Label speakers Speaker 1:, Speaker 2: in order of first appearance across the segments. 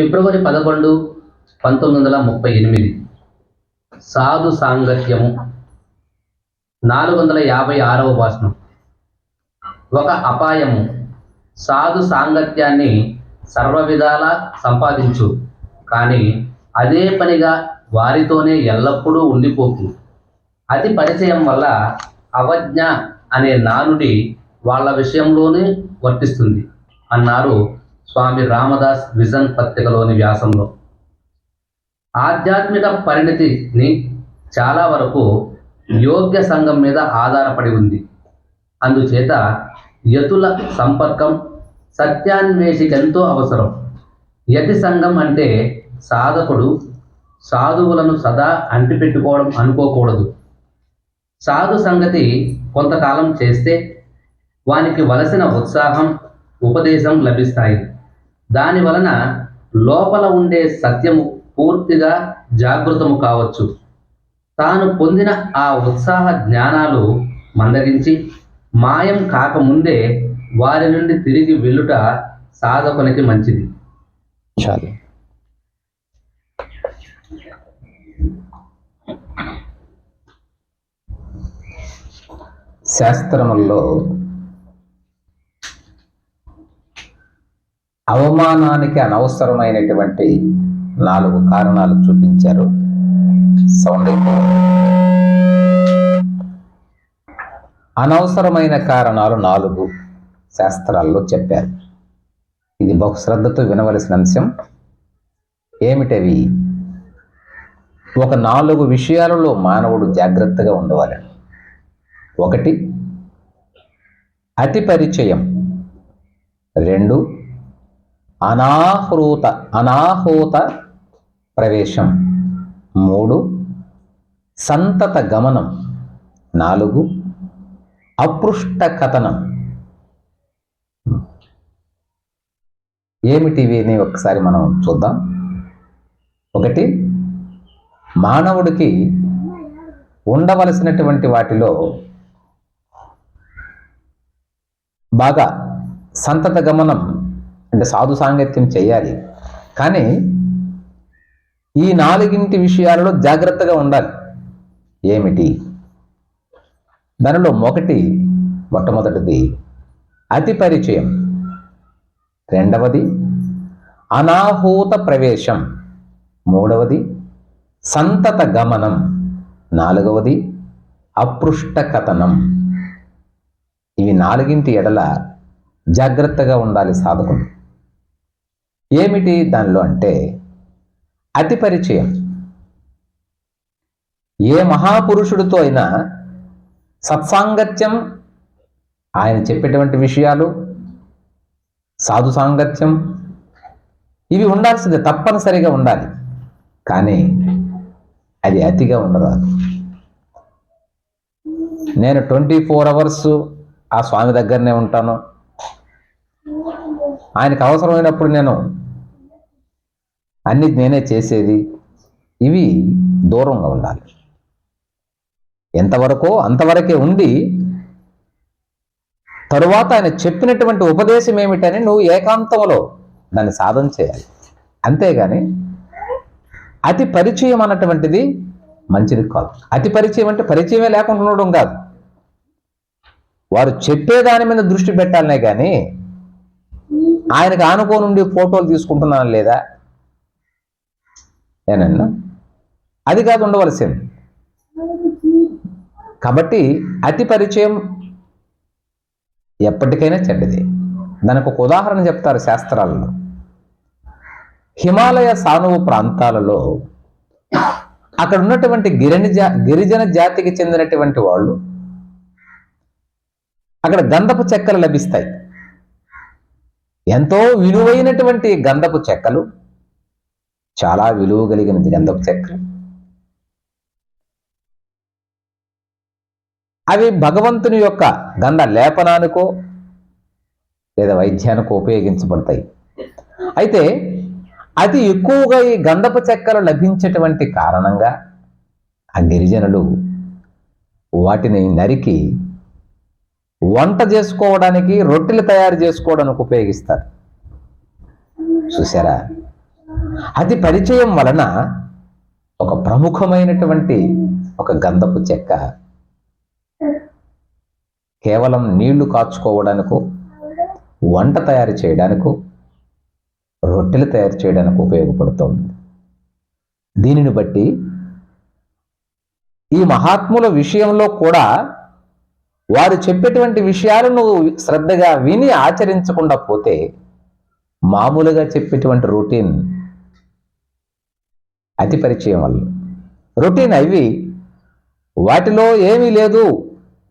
Speaker 1: ఫిబ్రవరి పదకొండు పంతొమ్మిది వందల ముప్పై ఎనిమిది. సాధు సాంగత్యము నాలుగు వందల యాభై ఆరవ భాషణం. ఒక అపాయము. సాధు సాంగత్యాన్ని సర్వవిధాల సంపాదించు కానీ అదే పనిగా వారితోనే ఎల్లప్పుడూ ఉండిపోకు. అతి పరిచయం వల్ల అవజ్ఞ అనే నానుడి వాళ్ళ విషయంలోనే వర్తిస్తుంది అన్నారు స్వామి రామదాస్ విజన్ పత్రికలోని వ్యాసంలో. ఆధ్యాత్మిక పరిణతిని చాలా వరకు యోగ్య సంఘం మీద ఆధారపడి ఉంది. అందుచేత యతుల సంపర్కం సత్యాన్వేషికెంతో అవసరం. యతి సంఘం అంటే సాధకుడు సాధువులను సదా అంటిపెట్టుకోవడం అనుకోకూడదు. సాధు సంగతి కొంతకాలం చేస్తే వానికి వలసిన ఉత్సాహం ఉపదేశం లభిస్తాయి. దాని వలన లోపల ఉండే సత్యము పూర్తిగా జాగృతము కావచ్చు. తాను పొందిన ఆ ఉత్సాహ జ్ఞానాలు మందగించి మాయం కాకముందే వారి నుండి తిరిగి వెళ్ళుట సాధకునికి మంచిది.
Speaker 2: చాలు. శాస్త్రముల్లో అవమానానికి అనవసరమైనటువంటి నాలుగు కారణాలు చూపించారు. సౌండ్ అనవసరమైన కారణాలు నాలుగు శాస్త్రాల్లో చెప్పారు. ఇది బహుశ్రద్ధతో వినవలసిన అంశం. ఏమిటవి? ఒక నాలుగు విషయాలలో మానవుడు జాగ్రత్తగా ఉండవాలని ఒకటి అతి పరిచయం. రెండు అనాహృత అనాహూత ప్రవేశం. మూడు సంతత గమనం. నాలుగు అపృష్ట కథనం. ఏమిటివి అని ఒకసారి మనం చూద్దాం. ఒకటి మానవుడికి ఉండవలసినటువంటి వాటిలో బాగా సంతత గమనం అంటే సాధు సాంగత్యం చేయాలి. కానీ ఈ నాలుగింటి విషయాలలో జాగ్రత్తగా ఉండాలి. ఏమిటి? దానిలో ఒకటి మొట్టమొదటిది అతి పరిచయం. రెండవది అనాహూత ప్రవేశం. మూడవది సంతత గమనం. నాలుగవది అపృష్ట కథనం. ఇవి నాలుగింటి ఎడల జాగ్రత్తగా ఉండాలి సాధకుడు ఏమిటి దానిలో అంటే అతి పరిచయం. ఏ మహాపురుషుడితో అయినా సత్సాంగత్యం ఆయన చెప్పేటువంటి విషయాలు సాధు సాంగత్యం ఇవి ఉండాల్సిందే తప్పనిసరిగా ఉండాలి. కానీ అది అతిగా ఉండరాదు. నేను ట్వంటీ ఫోర్ అవర్స్ ఆ స్వామి దగ్గరనే ఉంటాను. ఆయనకు అవసరమైనప్పుడు నేను అన్ని నేనే చేసేది. ఇవి దూరంగా ఉండాలి. ఎంతవరకో అంతవరకే ఉండి తరువాత ఆయన చెప్పినటువంటి ఉపదేశం ఏమిటని నువ్వు ఏకాంతంలో దాన్ని సాధన చేయాలి. అంతేగాని అతి పరిచయం అన్నటువంటిది మంచిది కాదు. అతి పరిచయం అంటే పరిచయమే లేకుండా ఉండడం కాదు. వారు చెప్పేదాని మీద దృష్టి పెట్టాలనే కానీ ఆయనకు ఆనుకోనుండి ఫోటోలు తీసుకుంటున్నాను లేదా? ఏనన్నా? అది కాదు ఉండవలసింది. కాబట్టి అతి పరిచయం ఎప్పటికైనా చెడ్డది. దానికి ఒక ఉదాహరణ చెప్తారు శాస్త్రాలలో. హిమాలయ సానువు ప్రాంతాలలో అక్కడ ఉన్నటువంటి గిరిని జా గిరిజన జాతికి చెందినటువంటి వాళ్ళు అక్కడ గంధపు చెక్కలు లభిస్తాయి. ఎంతో విలువైనటువంటి గంధపు చెక్కలు. చాలా విలువ కలిగినది గంధపు చెక్కలు. అవి భగవంతుని యొక్క గంధ లేపనానికో లేదా వైద్యానికో ఉపయోగించబడతాయి. అయితే అతి ఎక్కువగా ఈ గంధపు చెక్కలు లభించేటువంటి కారణంగా ఆ గిరిజనులు వాటిని నరికి వంట చేసుకోవడానికి రొట్టెలు తయారు చేసుకోవడానికి ఉపయోగిస్తారు. చూసారా అది పరిచయం వలన ఒక ప్రముఖమైనటువంటి ఒక గంధపు చెక్క కేవలం నీళ్ళు కాచుకోవడానికో వంట తయారు చేయడానికో రొట్టెలు తయారు చేయడానికి ఉపయోగపడుతోంది. దీనిని బట్టి ఈ మహాత్ముల విషయంలో కూడా వారు చెప్పేటువంటి విషయాలు నువ్వు శ్రద్ధగా విని ఆచరించకుండా పోతే మామూలుగా చెప్పేటువంటి రొటీన్ అతి పరిచయం వల్ల. రొటీన్ అవి వాటిలో ఏమీ లేదు.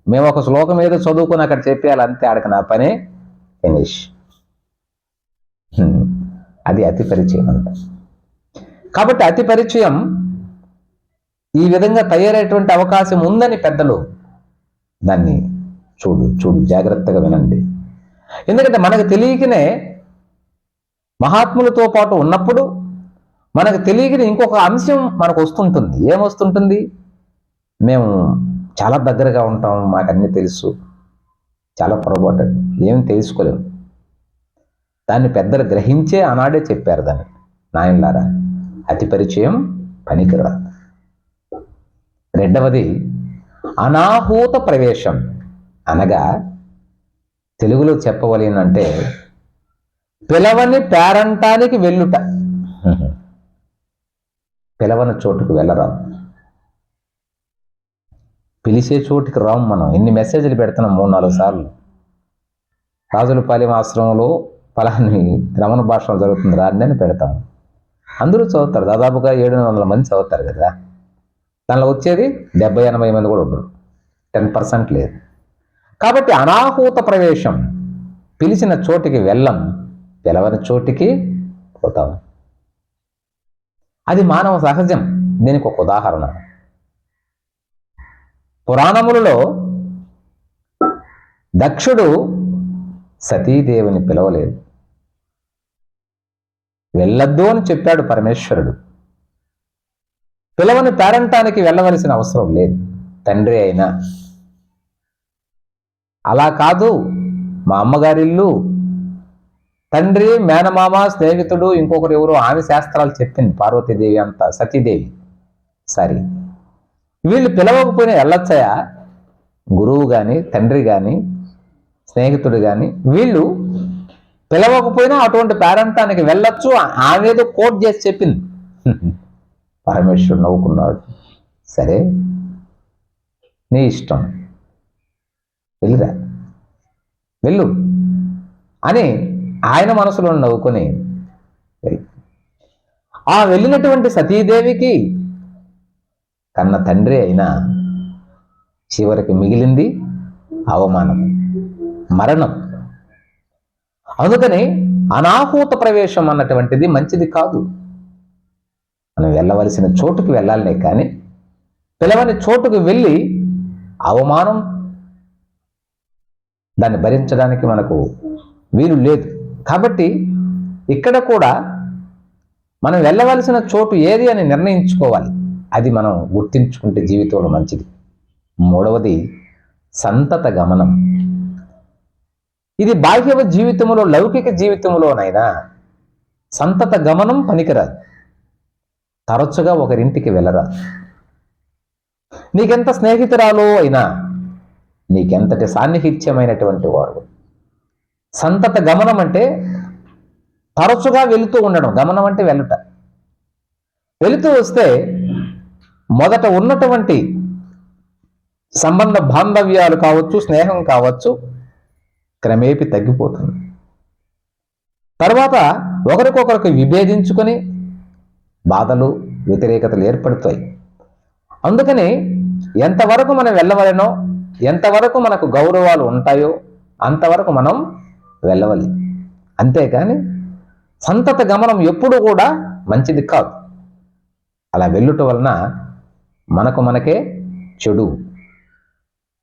Speaker 2: మేము ఒక శ్లోకం ఏదో చదువుకుని అక్కడ చెప్పేయాలి అంతే ఆడక నా పనే. ఫినిష్ అది అతి పరిచయం అంట. కాబట్టి అతి పరిచయం ఈ విధంగా తయారయ్యేటువంటి అవకాశం ఉందని పెద్దలు దాన్ని చూడు చూడు జాగ్రత్తగా వినండి. ఎందుకంటే మనకు తెలియకనే మహాత్ములతో పాటు ఉన్నప్పుడు మనకు తెలియకనే ఇంకొక అంశం మనకు వస్తుంటుంది. ఏమొస్తుంటుంది మేము చాలా దగ్గరగా ఉంటాం మాకు అన్నీ తెలుసు. చాలా పొరపాటు ఏం తెలుసుకోలేము. దాన్ని పెద్దలు గ్రహించే ఆనాడే చెప్పారు దాన్ని. నాయనలారా అతి పరిచయం పనికిరా రెండవది అనాహూత ప్రవేశం. అనగా తెలుగులో చెప్పవలేనంటే పిలవని పేరంటానికి వెళ్ళుట. పిలవని చోటుకు వెళ్ళరాం పిలిచే చోటుకి రాము మనం. ఎన్ని మెసేజ్లు పెడుతున్నాం మూడు నాలుగు సార్లు. రాజులపాలెం ఆశ్రమంలో ఫలాన్ని రమణ భాషలో జరుగుతుంది రాండి అని పెడతాం. అందరూ చదువుతారు. దాదాపుగా ఏడు వందల మంది చదువుతారు కదా. దానిలో వచ్చేది డెబ్బై ఎనభై మంది కూడా ఉండరు. టెన్ పర్సెంట్ లేదు. కాబట్టి అనాహూత ప్రవేశం పిలిచిన చోటికి వెళ్ళం పిలవని చోటికి పోతాం. అది మానవ సహజం. దీనికి ఒక ఉదాహరణ. పురాణములలో దక్షుడు సతీదేవిని పిలవలేదు. వెళ్ళొద్దు అని చెప్పాడు పరమేశ్వరుడు. పిలవని పేరంటానికి వెళ్ళవలసిన అవసరం లేదు. తండ్రి అయినా అలా కాదు. మా అమ్మగారి ఇల్లు తండ్రి మేనమామ స్నేహితుడు ఇంకొకరు ఎవరు ఆమె శాస్త్రాలు చెప్పింది. పార్వతీదేవి అంతా సతీదేవి. సరే. వీళ్ళు పిలవకపోయినా వెళ్ళొచ్చాయా? గురువు కానీ తండ్రి కానీ స్నేహితుడు కానీ వీళ్ళు పిలవకపోయినా అటువంటి పేరంటానికి వెళ్ళొచ్చు. ఆమెదో కోట్ చేసి చెప్పింది. పరమేశ్వరుడు నవ్వుకున్నాడు. సరే. నీ ఇష్టం. వెళ్ళిరా. వెళ్ళు. అని ఆయన మనసులో నవ్వుకొని ఆ వెళ్ళినటువంటి సతీదేవికి కన్న తండ్రి అయినా చివరికి మిగిలింది అవమానం మరణం. అందుకని అనాహూత ప్రవేశం అన్నటువంటిది మంచిది కాదు. మనం వెళ్ళవలసిన చోటుకి వెళ్ళాలనే కానీ పిలవని చోటుకు వెళ్ళి అవమానం దాన్ని భరించడానికి మనకు వీలు లేదు. కాబట్టి ఇక్కడ కూడా మనం వెళ్ళవలసిన చోటు ఏది అని నిర్ణయించుకోవాలి. అది మనం గుర్తించుకుంటే జీవితంలో మంచిది. మూడవది సంతత గమనం. ఇది బాహ్య జీవితంలో లౌకిక జీవితంలోనైనా సంతత గమనం పనికిరాదు. తరచుగా ఒకరింటికి వెళ్ళరాదు. నీకెంత స్నేహితురాలో అయినా నీకెంతటి సాన్నిహిత్యమైనటువంటి వాడు. సంతత గమనం అంటే తరచుగా వెళుతూ ఉండడం. గమనం అంటే వెళ్ళట వెళుతూ వస్తే మొదట ఉన్నటువంటి సంబంధ బాంధవ్యాలు కావచ్చు స్నేహం కావచ్చు క్రమేపి తగ్గిపోతుంది. తర్వాత ఒకరికొకరికి విభేదించుకొని బాధలు వ్యతిరేకతలు ఏర్పడుతాయి. అందుకని ఎంతవరకు మనం వెళ్ళవలనో ఎంతవరకు మనకు గౌరవాలు ఉంటాయో అంతవరకు మనం వెళ్ళవాలి. అంతేకాని సంతత గమనం ఎప్పుడు కూడా మంచిది కాదు. అలా వెళ్ళుట వలన మనకు మనకే చెడు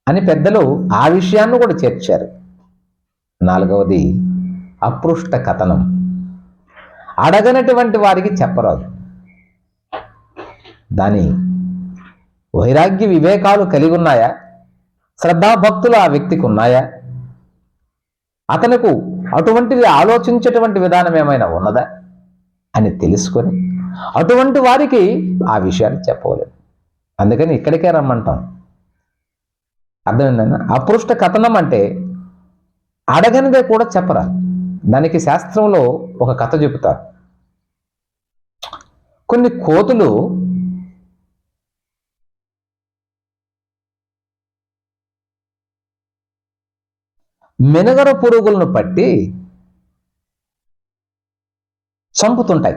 Speaker 2: అని పెద్దలు ఆ విషయాన్ని కూడా చేర్చారు. నాలుగవది అపృష్ట కథనం. అడగనటువంటి వారికి చెప్పరాదు. దాని వైరాగ్య వివేకాలు కలిగి ఉన్నాయా? శ్రద్ధాభక్తులు ఆ వ్యక్తికి ఉన్నాయా అతనుకు అటువంటిది ఆలోచించేటువంటి విధానం ఏమైనా ఉన్నదా అని తెలుసుకొని అటువంటి వారికి ఆ విషయాలు చెప్పవలేదు. అందుకని ఇక్కడికే రమ్మంటాం. అర్థమైందన్న? అపృష్ట కథనం అంటే అడగనిదే కూడా చెప్పరా దానికి శాస్త్రంలో ఒక కథ చెబుతారు. కొన్ని కోతులు మినగర పురుగులను పట్టి చంపుతుంటాయి.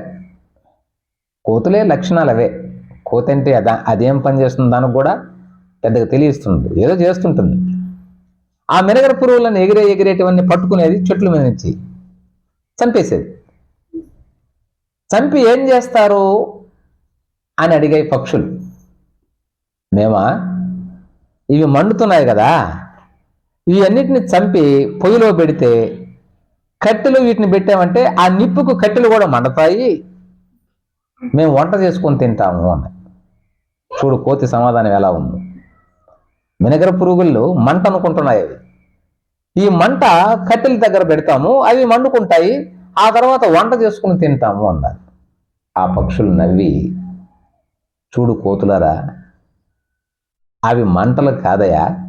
Speaker 2: కోతులే లక్షణాలు అవే. కోత అంటే అదా అదేం పని చేస్తుంది దానికి కూడా పెద్దగా తెలియస్తుంది ఏదో చేస్తుంటుంది. ఆ మినగర పురుగులను ఎగిరే ఎగిరేటివన్నీ పట్టుకునేది చెట్ల మీద నుంచి చంపేసేది. చంపి ఏం చేస్తారు అని అడిగాయి పక్షులు. మేమా ఇవి మండుతున్నాయి కదా. ఇవి అన్నిటిని చంపి పొయ్యిలో పెడితే కట్టెలు వీటిని పెట్టామంటే ఆ నిప్పుకు కట్టెలు కూడా మండతాయి. మేము వంట చేసుకొని తింటాము అన్న. చూడు కోతి సమాధానం ఎలా ఉంది. మినగర పురుగులు మంట అనుకుంటున్నాయి అవి. ఈ మంట కట్టెల దగ్గర పెడతాము అవి మండుకుంటాయి ఆ తర్వాత వంట చేసుకుని తింటాము అన్నారు. ఆ పక్షులు నవ్వి చూడు కోతులరా అవి మంటలు కాదయా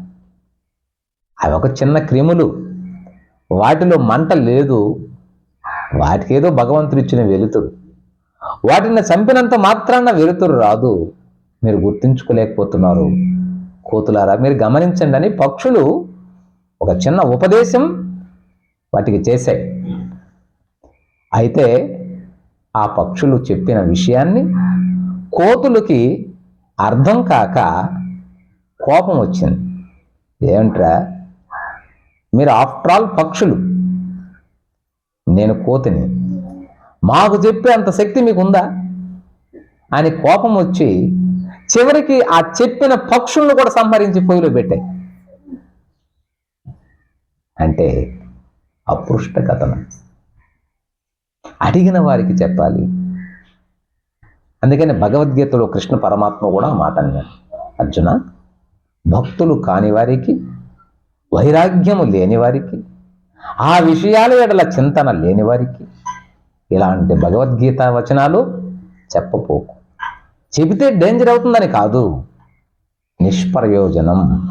Speaker 2: అవి ఒక చిన్న క్రిములు. వాటిలో మంట లేదు. వాటికేదో భగవంతుడు ఇచ్చిన వెలుతురు. వాటిని చంపినంత మాత్రాన వెలుతురు రాదు. మీరు గుర్తించుకోలేకపోతున్నారు. కోతులారా మీరు గమనించండి అని పక్షులు ఒక చిన్న ఉపదేశం వాటికి చేశాయి. అయితే ఆ పక్షులు చెప్పిన విషయాన్ని కోతులకి అర్థం కాక కోపం వచ్చింది. ఏమంటారా? మీరు ఆఫ్టర్ ఆల్ పక్షులు. నేను కోతిని. మాకు చెప్పే అంత శక్తి మీకు ఉందా అని కోపం వచ్చి చివరికి ఆ చెప్పిన పక్షులను కూడా సంహరించి పొయ్యిలో పెట్టాయి. అంటే అపృష్ట కథనం. అడిగిన వారికి చెప్పాలి. అందుకని భగవద్గీతలో కృష్ణ పరమాత్మ కూడా మాట అన్నాడు. అర్జున భక్తులు కాని వారికి వైరాగ్యము లేనివారికి ఆ విషయాల ఎడల చింతన లేనివారికి ఇలాంటి భగవద్గీత వచనాలు చెప్పపోకు. చెబితే డేంజర్ అవుతుందని కాదు. నిష్ప్రయోజనం.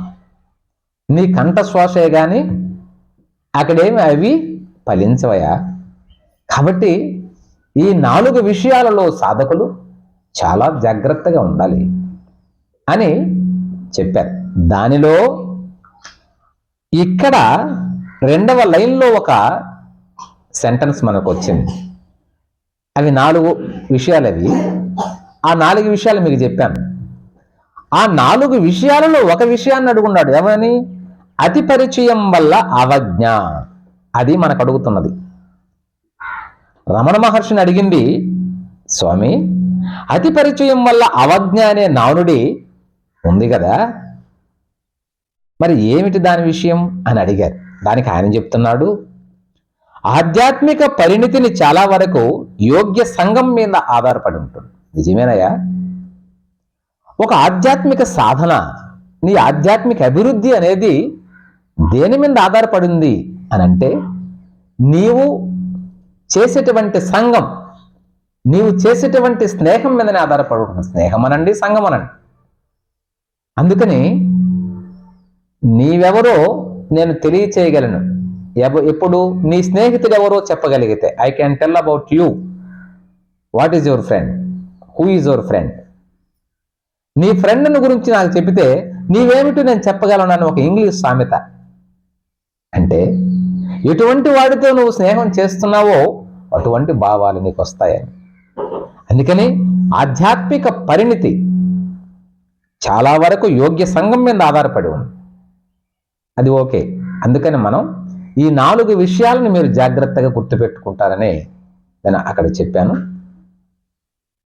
Speaker 2: నీ కంఠశ్వాసే కానీ అక్కడేమి అవి ఫలించవయా? కాబట్టి ఈ నాలుగు విషయాలలో సాధకులు చాలా జాగ్రత్తగా ఉండాలి అని చెప్పారు. దానిలో ఇక్కడ రెండవ లైన్లో ఒక సెంటెన్స్ మనకు వచ్చింది అవి నాలుగు విషయాలు అవి ఆ నాలుగు విషయాలు మీకు చెప్పాను. ఆ నాలుగు విషయాలలో ఒక విషయాన్ని అడుగున్నాడు. ఏమని అతి పరిచయం వల్ల అవజ్ఞ. అది మనకు అడుగుతున్నది. రమణ మహర్షిని అడిగింది స్వామి అతి పరిచయం వల్ల అవజ్ఞ అనే నానుడి ఉంది కదా? మరి ఏమిటి దాని విషయం అని అడిగారు. దానికి ఆయన చెప్తున్నాడు ఆధ్యాత్మిక పరిణితిని చాలా వరకు యోగ్య సంఘం మీద ఆధారపడి ఉంటుంది. నిజమేనయ్యా? ఒక ఆధ్యాత్మిక సాధన నీ ఆధ్యాత్మిక అభివృద్ధి అనేది దేని మీద ఆధారపడింది అని అంటే నీవు చేసేటువంటి సంఘం నీవు చేసేటువంటి స్నేహం మీదనే ఆధారపడి ఉంటుంది. స్నేహం అనండి సంఘం అనండి అందుకని నీవెవరో నేను తెలియచేయగలను. ఎవ- ఎప్పుడు నీ స్నేహితుడు ఎవరో చెప్పగలిగితే I can tell about you what is your friend who is your friend నీ ఫ్రెండ్ని గురించి నాకు చెబితే నీవేమిటి నేను చెప్పగలను అని ఒక ఇంగ్లీష్ సామెత. అంటే ఎటువంటి వాడితో నువ్వు స్నేహం చేస్తున్నావో అటువంటి భావాలు నీకు వస్తాయని అందుకని ఆధ్యాత్మిక పరిణితి చాలా వరకు యోగ్య సంఘం మీద ఆధారపడి ఉంది. అది ఓకే. అందుకని మనం ఈ నాలుగు విషయాలను మీరు జాగ్రత్తగా గుర్తుపెట్టుకుంటారని నేను అక్కడ చెప్పాను.